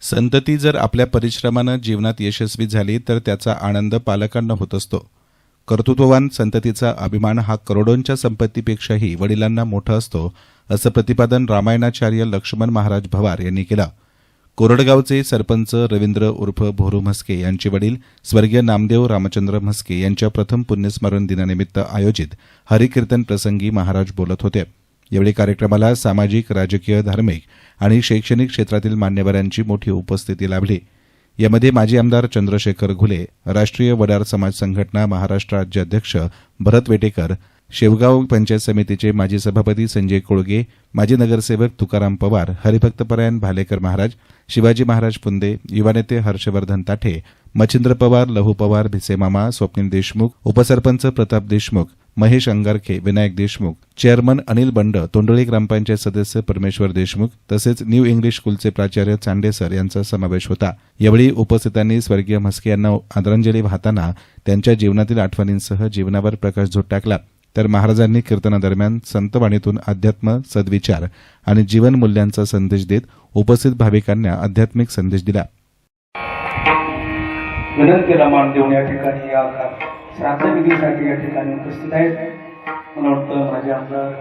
संतती जर आपल्या परिश्रमानं जीवनात यशस्वी झाली तर त्याचा आनंद पालकांना होत असतो. कर्तृत्ववान संततीचा अभिमान हा करोडोंच्या संपत्तीपेक्षाही वडिलांना मोठा असतो असं प्रतिपादन रामायणाचार्य लक्ष्मण महाराज भवार यांनी केलं. कोरडगावचे सरपंच रवींद्र उर्फ भोरू म्हस्के यांचे वडील स्वर्गीय नामदेव रामचंद्र म्हस्के यांच्या प्रथम पुण्यस्मरण दिनानिमित्त आयोजित हरिकीर्तन प्रसंगी महाराज बोलत होते. यावेळी कार्यक्रमाला सामाजिक राजकीय धार्मिक आणि शैक्षणिक क्षेत्रातील मान्यवरांची मोठी उपस्थिती लाभली. यामध्ये माजी आमदार चंद्रशेखर घुले राष्ट्रीय वडार समाज संघटना महाराष्ट्र राज्य अध्यक्ष भरत वेटेकर शेवगाव पंचायत समितीचे माजी सभापती संजय कोळगे माजी नगरसेवक तुकाराम पवार हरिभक्तपरायण भालेकर महाराज शिवाजी महाराज पुंदे युवा नेते हर्षवर्धन ताठे मच्छिंद्र पवार लहू पवार भिसेमामा स्वप्नील देशमुख उपसरपंच प्रताप देशमुख महेश अंगारखे विनायक देशमुख चेअरमन अनिल बंड तोंडळी ग्रामपंचायत सदस्य परमेश्वर देशमुख तसेच न्यू इंग्लिश स्कूलचे प्राचार्य चांडेसर यांचा समावेश होता. यावेळी उपस्थितांनी स्वर्गीय म्हस्के यांना आदरांजली वाहताना त्यांच्या जीवनातील आठवणींसह जीवनावर प्रकाशझोत टाकला. तर महाराजांनी कीर्तनादरम्यान संतवाणीतून अध्यात्म सद्विचार आणि जीवन मूल्यांचा संदेश देत उपस्थित भाविकांना आध्यात्मिक संदेश दिला. विनंती रमाण देऊन या ठिकाणी या विधीसाठी या ठिकाणी उपस्थित आहेत. मला वाटतं माझे आमदार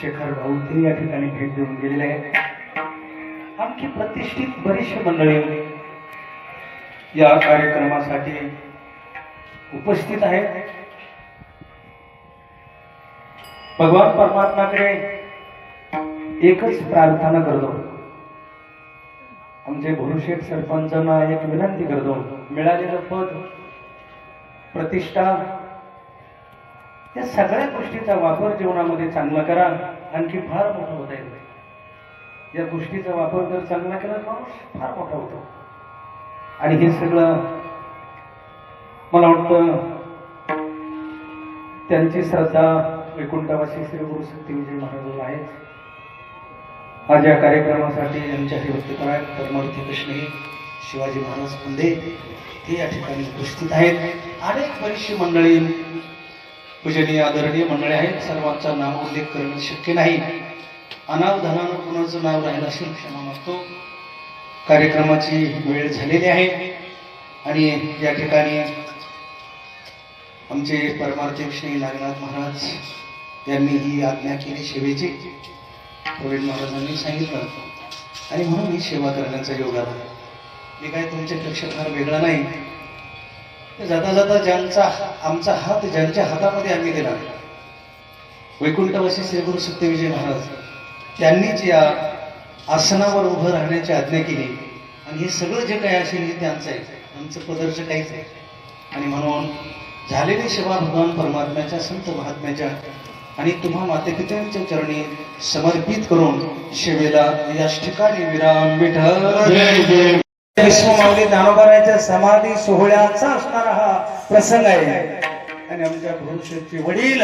शेखर भाऊ ते या ठिकाणी भेट देऊन गेलेले आहेत. आणखी प्रतिष्ठित बरीचशी मंडळी या कार्यक्रमासाठी उपस्थित आहेत. भगवान परमात्माकडे एकच प्रार्थना करतो. आमचे भुरुशेठ सरपंचांना एक विनंती करतो. मिळालेलं पद प्रतिष्ठा. या सगळ्या गोष्टीचा वापर जीवनामध्ये चांगला करा. आणखी फार मोठा होता येईल या गोष्टीचा वापर जर चांगला केला माणूस फार मोठा होतो. आणि हे सगळं मला वाटतं त्यांची श्रद्धा वैकुंठवासी श्री गुरु सत्यविजय महाराजांना आहेत आज या कार्यक्रमासाठी यांच्या व्यक्तिपरायण परमार्थी कृष्ण शिवाजी महाराज पुंदे ते या ठिकाणी उपस्थित आहेत. अनेक बरीचशी मंडळी पूजनीय आदरणीय मंडळी आहेत. सर्वांचा नाम उल्लेख करणं शक्य नाही. अनावधानानं कुणाचं नाव राहिलं असेल क्षमा मागतो. कार्यक्रमाची वेळ झालेली आहे. आणि या ठिकाणी आमचे परमार्थी श्री नागनाथ महाराज यांनी ही आज्ञा केली सेवेची. प्रवीण महाराजांनी सांगितलं. आणि म्हणून ही सेवा करण्याचा योग आला मी काय तुमच्यापेक्षा फार वेगळा नाही? जाता जाता ज्यांचा आमचा हात ज्यांच्या हातामध्ये आम्ही दिला. वैकुंठवासी श्री गुरु सत्यविजय महाराज त्यांनीच या आसनावर उभं राहण्याची आज्ञा केली. आणि हे सगळं जे काही असेल हे त्यांचं आहे. आमचं पदर्श काहीच आहे आणि म्हणून झालेली सेवा भगवान परमात्म्याच्या संत महात्म्याच्या आणि तुम्हा मातेपित्यांच्या चरणी समर्पित करून शिवेला याच ठिकाणी विराम विठ्ठल विश्वमाऊली दानोबाराच्या समाधी सोहळ्याचा असणारा हा प्रसंग आहे. आणि आमच्या भविष्याचे वडील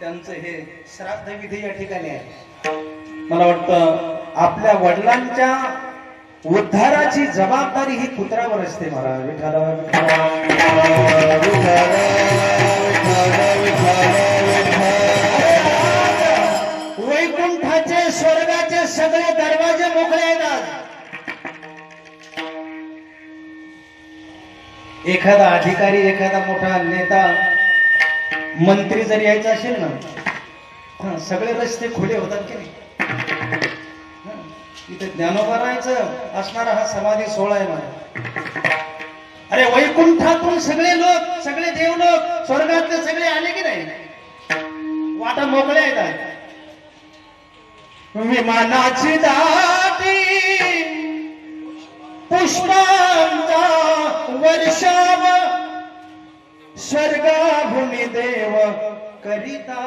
त्यांचं हे श्राद्ध विधी या ठिकाणी आहे. मला वाटतं आपल्या वडिलांच्या उद्धाराची जबाबदारी ही पुत्रावर असते महाराज. विठाला वैकुंठाचे स्वर्गाचे सगळे दर एखादा अधिकारी एखादा मोठा नेता मंत्री जर यायचा असेल ना सगळे रस्ते खुले होतात की नाही? इथे ज्ञानोबा राहायचं असणारा हा समाधी सोहळा आहे माझा. अरे वैकुंठातून सगळे लोक सगळे देव लोक स्वर्गातले सगळे आले की नाही? वाटा मोकळ्या आहेत विमानाची दाटी पुष्पांचा वर्ष स्वर्गाभूमी देव करिता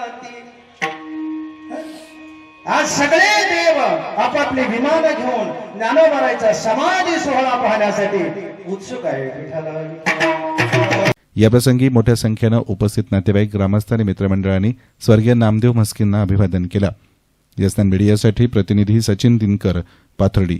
आज सगळे देव आपापली विमान घेऊन ज्ञानोबारायचा समाधी सोहळा पाहण्यासाठी उत्सुक आहे. याप्रसंगी मोठ्या संख्येनं उपस्थित नातेवाईक ग्रामस्थ आणि मित्रमंडळांनी स्वर्गीय नामदेव म्हस्कींना अभिवादन केलं. यस्तान मीडियासाठी प्रतिनिधी सचिन दिनकर पाथर्डी.